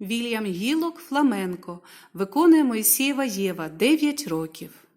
Вільям Гілок Фламенко виконує Мойсієва Єва 9 років.